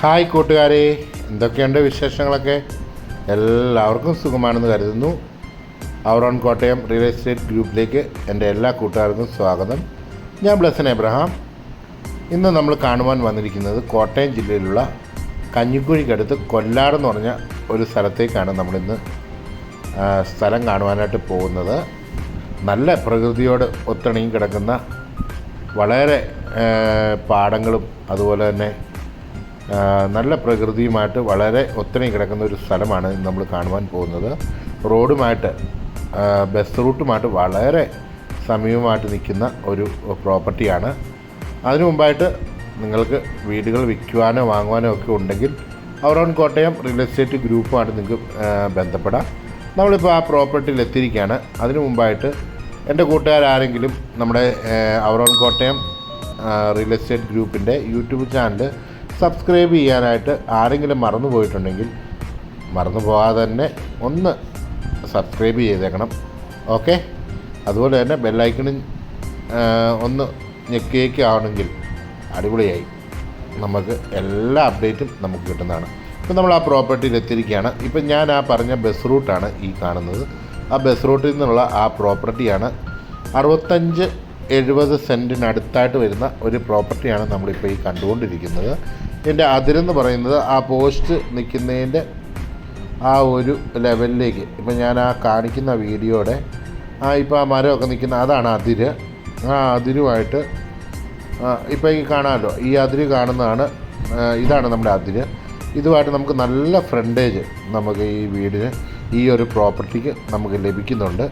Hi കൂട്ടുകാരെ എന്തൊക്കെയുണ്ട് വിശേഷങ്ങളൊക്കെ? എല്ലാവർക്കും സുഖമാണെന്ന് കരുതുന്നു. അവറോൺ കോട്ടയം റിയൽ എസ്റ്റേറ്റ് ഗ്രൂപ്പിലേക്ക് എന്റെ എല്ലാ കൂട്ടുകാർക്കും സ്വാഗതം. ഞാൻ ബ്ലസൻ എബ്രഹാം. ഇന്ന് നമ്മൾ കാണുവാൻ വന്നിരിക്കുന്നത് കോട്ടയം ജില്ലയിലുള്ള കഞ്ഞിക്കുഴിക്കടുത്ത് കൊല്ലാട് എന്ന് പറഞ്ഞ ഒരു സ്ഥലത്തേക്കാണ് നമ്മളിന്ന് സ്ഥലം കാണുവാനായിട്ട് പോകുന്നത്. നല്ല പ്രകൃതിയോട് ഒത്തിണങ്ങി കിടക്കുന്ന വളരെ പാടങ്ങളും അതുപോലെ തന്നെ നല്ല പ്രകൃതിയുമായിട്ട് വളരെ ഒത്തിണി കിടക്കുന്ന ഒരു സ്ഥലമാണ് നമ്മൾ കാണുവാൻ പോകുന്നത്. റോഡുമായിട്ട് ബസ് റൂട്ടുമായിട്ട് വളരെ സമീപമായിട്ട് നിൽക്കുന്ന ഒരു പ്രോപ്പർട്ടിയാണ്. അതിനു മുമ്പായിട്ട് നിങ്ങൾക്ക് വീടുകൾ വിൽക്കുവാനോ വാങ്ങുവാനോ ഒക്കെ ഉണ്ടെങ്കിൽ അവറോൺ കോട്ടയം റിയൽ എസ്റ്റേറ്റ് ഗ്രൂപ്പുമായിട്ട് നിങ്ങൾക്ക് ബന്ധപ്പെടാം. നമ്മളിപ്പോൾ ആ പ്രോപ്പർട്ടിയിൽ എത്തിയിരിക്കുകയാണ്. അതിനു മുമ്പായിട്ട് എന്റെ കൂട്ടുകാരാരെങ്കിലും നമ്മുടെ അവറോൺ കോട്ടയം റിയൽ എസ്റ്റേറ്റ് ഗ്രൂപ്പിന്റെ യൂട്യൂബ് ചാനൽ സബ്സ്ക്രൈബ് ചെയ്യാനായിട്ട് ആരെങ്കിലും മറന്നു പോയിട്ടുണ്ടെങ്കിൽ മറന്നു പോകാതെ തന്നെ ഒന്ന് സബ്സ്ക്രൈബ് ചെയ്തേക്കണം. ഓക്കെ? അതുപോലെ തന്നെ ബെല്ലൈക്കണും ഒന്ന് ഞെക്കിയേക്കാണെങ്കിൽ അടിപൊളിയായി. നമുക്ക് എല്ലാ അപ്ഡേറ്റും നമുക്ക് കിട്ടുന്നതാണ്. ഇപ്പം നമ്മൾ ആ പ്രോപ്പർട്ടിയിൽ എത്തിയിരിക്കുകയാണ്. ഇപ്പം ഞാൻ ആ പറഞ്ഞ ബസ് റൂട്ടാണ് ഈ കാണുന്നത്. ആ ബസ് റൂട്ടിൽ നിന്നുള്ള ആ പ്രോപ്പർട്ടിയാണ് അറുപത്തഞ്ച് എഴുപത് സെന്റിനടുത്തായിട്ട് വരുന്ന ഒരു പ്രോപ്പർട്ടിയാണ് നമ്മളിപ്പോൾ ഈ കണ്ടുകൊണ്ടിരിക്കുന്നത്. ഇതിന്റെ അതിരെന്ന് പറയുന്നത് ആ പോസ്റ്റ് നിൽക്കുന്നതിന്റെ ആ ഒരു ലെവലിലേക്ക് ഇപ്പം ഞാൻ ആ കാണിക്കുന്ന വീഡിയോയുടെ ആ ഇപ്പോൾ ആ മരമൊക്കെ നിൽക്കുന്ന അതാണ് അതിര്. ആ അതിരുമായിട്ട് ഇപ്പോൾ ഈ കാണാമല്ലോ ഈ അതിര് കാണുന്നതാണ് ഇതാണ് നമ്മുടെ അതിര്. ഇതുമായിട്ട് നമുക്ക് നല്ല ഫ്രണ്ടേജ് നമുക്ക് ഈ വീടിന് ഈ ഒരു പ്രോപ്പർട്ടിക്ക് നമുക്ക് ലഭിക്കുന്നുണ്ട്.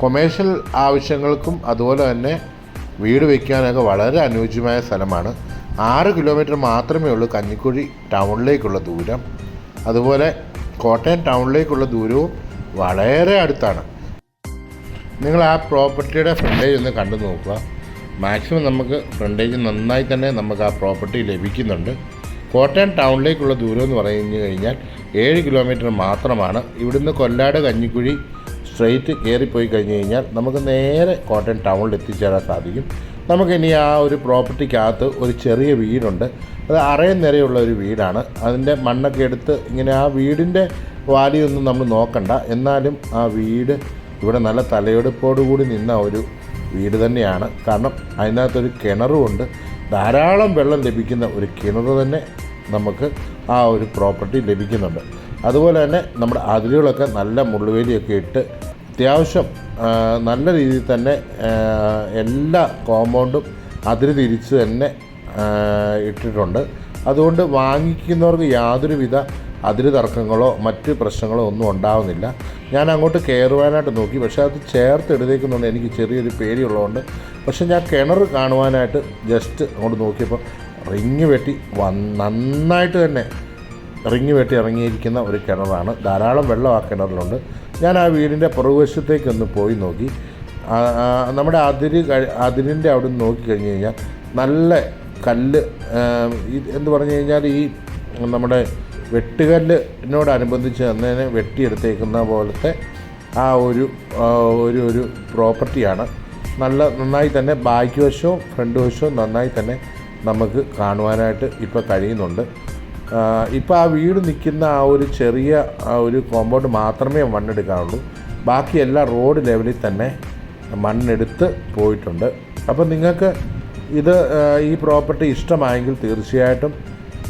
കൊമേഴ്ഷ്യൽ ആവശ്യങ്ങൾക്കും അതുപോലെ തന്നെ വീട് വയ്ക്കാനൊക്കെ വളരെ അനുയോജ്യമായ സ്ഥലമാണ്. ആറ് കിലോമീറ്റർ മാത്രമേ ഉള്ളൂ കഞ്ഞിക്കുഴി ടൗണിലേക്കുള്ള ദൂരം. അതുപോലെ കോട്ടയം ടൗണിലേക്കുള്ള ദൂരവും വളരെ അടുത്താണ്. നിങ്ങൾ ആ പ്രോപ്പർട്ടിയുടെ ഫ്രണ്ടേജ് ഒന്ന് കണ്ടു നോക്കുക. മാക്സിമം നമുക്ക് ഫ്രണ്ടേജ് നന്നായി തന്നെ നമുക്ക് ആ പ്രോപ്പർട്ടി ലഭിക്കുന്നുണ്ട്. കോട്ടയം ടൗണിലേക്കുള്ള ദൂരം എന്ന് പറഞ്ഞു കഴിഞ്ഞാൽ ഏഴ് കിലോമീറ്റർ മാത്രമാണ്. ഇവിടുന്ന് കൊല്ലാട് കഞ്ഞിക്കുഴി സ്ട്രെയിറ്റ് കയറിപ്പോയി കഴിഞ്ഞ് കഴിഞ്ഞാൽ നമുക്ക് നേരെ കോട്ടയം ടൗണിൽ എത്തിച്ചേരാൻ സാധിക്കും. നമുക്കിനി ആ ഒരു പ്രോപ്പർട്ടിക്കകത്ത് ഒരു ചെറിയ വീടുണ്ട്. അത് അറയും നിരയുള്ള ഒരു വീടാണ്. അതിന്റെ മണ്ണൊക്കെ എടുത്ത് ഇങ്ങനെ ആ വീടിന്റെ വാലിയൊന്നും നമ്മൾ നോക്കണ്ട. എന്നാലും ആ വീട് ഇവിടെ നല്ല തലയെടുപ്പോടുകൂടി നിന്ന ഒരു വീട് തന്നെയാണ്. കാരണം അതിനകത്തൊരു കിണറുമുണ്ട് ധാരാളം വെള്ളം ലഭിക്കുന്ന ഒരു കിണർ തന്നെ നമുക്ക് ആ ഒരു പ്രോപ്പർട്ടി ലഭിക്കുന്നുണ്ട്. അതുപോലെ തന്നെ നമ്മുടെ അതിരുകളൊക്കെ നല്ല മുള്ളുവേലിയൊക്കെ ഇട്ട് അത്യാവശ്യം നല്ല രീതിയിൽ തന്നെ എല്ലാ കോമ്പൗണ്ടും അതിര് തിരിച്ച് തന്നെ ഇട്ടിട്ടുണ്ട്. അതുകൊണ്ട് വാങ്ങിക്കുന്നവർക്ക് യാതൊരുവിധ അതിര് തർക്കങ്ങളോ മറ്റ് പ്രശ്നങ്ങളോ ഒന്നും ഉണ്ടാവുന്നില്ല. ഞാൻ അങ്ങോട്ട് കയറുവാനായിട്ട് നോക്കി പക്ഷേ അത് ചേർത്ത് എടുത്തേക്കുന്നുണ്ട് എനിക്ക് ചെറിയൊരു പേടിയുള്ളതുകൊണ്ട് പക്ഷേ ഞാൻ കിണർ കാണുവാനായിട്ട് ജസ്റ്റ് അങ്ങോട്ട് നോക്കിയപ്പോൾ റിങ് വെട്ടി വന്ന് നന്നായിട്ട് തന്നെ റിങ് വെട്ടി ഇറങ്ങിയിരിക്കുന്ന ഒരു കിണറാണ്. ധാരാളം വെള്ളം ആ കിണറിലുണ്ട്. ഞാൻ ആ വീടിന്റെ പുറകുവശത്തേക്കൊന്ന് പോയി നോക്കി. നമ്മുടെ അതിര് അതിരിന്റെ അവിടെ നിന്ന് നോക്കിക്കഴിഞ്ഞ് കഴിഞ്ഞാൽ നല്ല കല്ല് എന്ന് പറഞ്ഞു കഴിഞ്ഞാൽ ഈ നമ്മുടെ വെട്ടുകല്ലിനോടനുബന്ധിച്ച് തന്നെ വെട്ടിയെടുത്തേക്കുന്ന പോലത്തെ ആ ഒരു ഒരു ഒരു പ്രോപ്പർട്ടിയാണ്. നല്ല നന്നായി തന്നെ ബാക്ക് വശവും ഫ്രണ്ട് വശവും നന്നായി തന്നെ നമുക്ക് കാണുവാനായിട്ട് ഇപ്പോൾ കഴിയുന്നുണ്ട്. ഇപ്പോൾ ആ വീട് നിൽക്കുന്ന ആ ഒരു ചെറിയ ഒരു കോമ്പൗണ്ട് മാത്രമേ മണ്ണെടുക്കാറുള്ളൂ ബാക്കി എല്ലാ റോഡ് ലെവലിൽ തന്നെ മണ്ണെടുത്ത് പോയിട്ടുണ്ട്. അപ്പോൾ നിങ്ങൾക്ക് ഇത് ഈ പ്രോപ്പർട്ടി ഇഷ്ടമായെങ്കിൽ തീർച്ചയായിട്ടും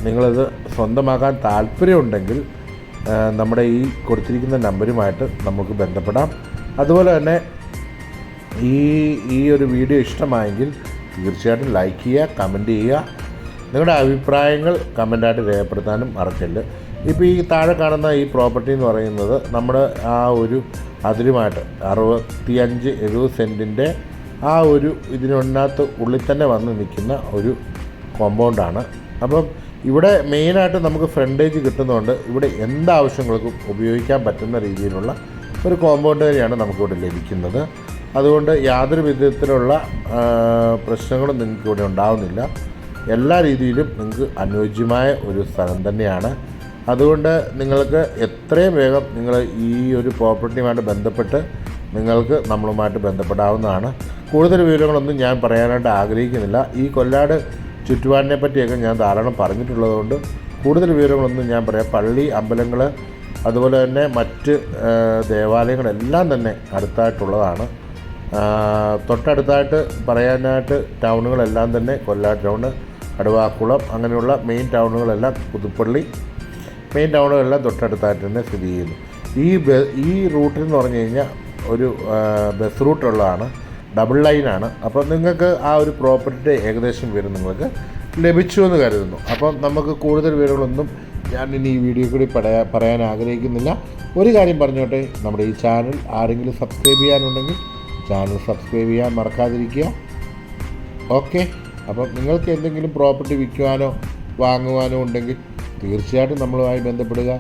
നിങ്ങളത് സ്വന്തമാക്കാൻ താല്പര്യമുണ്ടെങ്കിൽ നമ്മുടെ ഈ കൊടുത്തിരിക്കുന്ന നമ്പരുമായിട്ട് നമുക്ക് ബന്ധപ്പെടാം. അതുപോലെ തന്നെ ഈ ഈ ഒരു വീഡിയോ ഇഷ്ടമായെങ്കിൽ തീർച്ചയായിട്ടും ലൈക്ക് ചെയ്യുക കമന്റ് ചെയ്യുക. നിങ്ങളുടെ അഭിപ്രായങ്ങൾ കമന്റായിട്ട് രേഖപ്പെടുത്താനും മറക്കല്ല് ഇപ്പോൾ ഈ താഴെ കാണുന്ന ഈ പ്രോപ്പർട്ടി എന്ന് പറയുന്നത് നമ്മുടെ ആ ഒരു അതിരുമായിട്ട് അറുപത്തി അഞ്ച് എഴുപത് സെന്റിന്റെ ആ ഒരു ഇതിനകത്ത് ഉള്ളിൽ തന്നെ വന്ന് നിൽക്കുന്ന ഒരു കോമ്പൗണ്ടാണ്. അപ്പം ഇവിടെ മെയിനായിട്ട് നമുക്ക് ഫ്രണ്ടേജ് കിട്ടുന്നതുകൊണ്ട് ഇവിടെ എന്താവശ്യങ്ങൾക്കും ഉപയോഗിക്കാൻ പറ്റുന്ന രീതിയിലുള്ള ഒരു കോമ്പൗണ്ട് തന്നെയാണ് നമുക്കിവിടെ ലഭിക്കുന്നത്. അതുകൊണ്ട് യാതൊരു വിധത്തിലുള്ള പ്രശ്നങ്ങളും നിങ്ങൾക്ക് ഇവിടെ ഉണ്ടാവുന്നില്ല. എല്ലാ രീതിയിലും നിങ്ങൾക്ക് അനുയോജ്യമായ ഒരു സ്ഥലം തന്നെയാണ്. അതുകൊണ്ട് നിങ്ങൾക്ക് എത്രയും വേഗം നിങ്ങൾ ഈ ഒരു പ്രോപ്പർട്ടിയുമായിട്ട് ബന്ധപ്പെട്ട് നിങ്ങൾക്ക് നമ്മളുമായിട്ട് ബന്ധപ്പെടാവുന്നതാണ്. കൂടുതൽ വിവരങ്ങളൊന്നും ഞാൻ പറയാനായിട്ട് ആഗ്രഹിക്കുന്നില്ല. ഈ കൊല്ലാട് ചുറ്റുപാടിനെ പറ്റിയൊക്കെ ഞാൻ ധാരാളം പറഞ്ഞിട്ടുള്ളതുകൊണ്ട് കൂടുതൽ വിവരങ്ങളൊന്നും ഞാൻ പറയാം. പള്ളി അമ്പലങ്ങൾ അതുപോലെ തന്നെ മറ്റ് ദേവാലയങ്ങളെല്ലാം തന്നെ അടുത്തായിട്ടുള്ളതാണ്. തൊട്ടടുത്തായിട്ട് പറയാനായിട്ട് ടൗണുകളെല്ലാം തന്നെ കൊല്ലാട് ടൗണ്. കടുവാക്കുളം അങ്ങനെയുള്ള മെയിൻ ടൗണുകളെല്ലാം പുതുപ്പള്ളി മെയിൻ ടൗണുകളെല്ലാം തൊട്ടടുത്തായിട്ട് തന്നെ സ്ഥിതി ചെയ്യുന്നു. ഈ ഈ റൂട്ടിൽ എന്ന് പറഞ്ഞു കഴിഞ്ഞാൽ ഒരു ബസ് റൂട്ടുള്ളതാണ് ഡബിൾ ലൈനാണ് അപ്പം നിങ്ങൾക്ക് ആ ഒരു പ്രോപ്പർട്ടിയുടെ ഏകദേശം വിവരം നിങ്ങൾക്ക് ലഭിച്ചു എന്ന് കരുതുന്നു. അപ്പം നമുക്ക് കൂടുതൽ വിവരങ്ങളൊന്നും ഞാൻ ഇനി ഈ വീഡിയോ കൂടി പറയാ പറയാൻ ആഗ്രഹിക്കുന്നില്ല. ഒരു കാര്യം പറഞ്ഞോട്ടെ നമ്മുടെ ഈ ചാനൽ ആരെങ്കിലും സബ്സ്ക്രൈബ് ചെയ്യാനുണ്ടെങ്കിൽ ചാനൽ സബ്സ്ക്രൈബ് ചെയ്യാൻ മറക്കാതിരിക്കുക. ഓക്കെ അപ്പം നിങ്ങൾക്ക് എന്തെങ്കിലും പ്രോപ്പർട്ടി വിൽക്കുവാനോ വാങ്ങുവാനോ ഉണ്ടെങ്കിൽ തീർച്ചയായിട്ടും നമ്മളുമായി ബന്ധപ്പെടുക.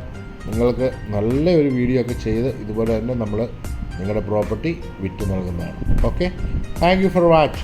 നിങ്ങൾക്ക് നല്ല ഒരു വീഡിയോ ഒക്കെ ചെയ്ത് ഇതുപോലെ തന്നെ നമ്മൾ നിങ്ങളുടെ പ്രോപ്പർട്ടി വിറ്റ് നൽകുന്നതാണ്. Okay? Thank you for watch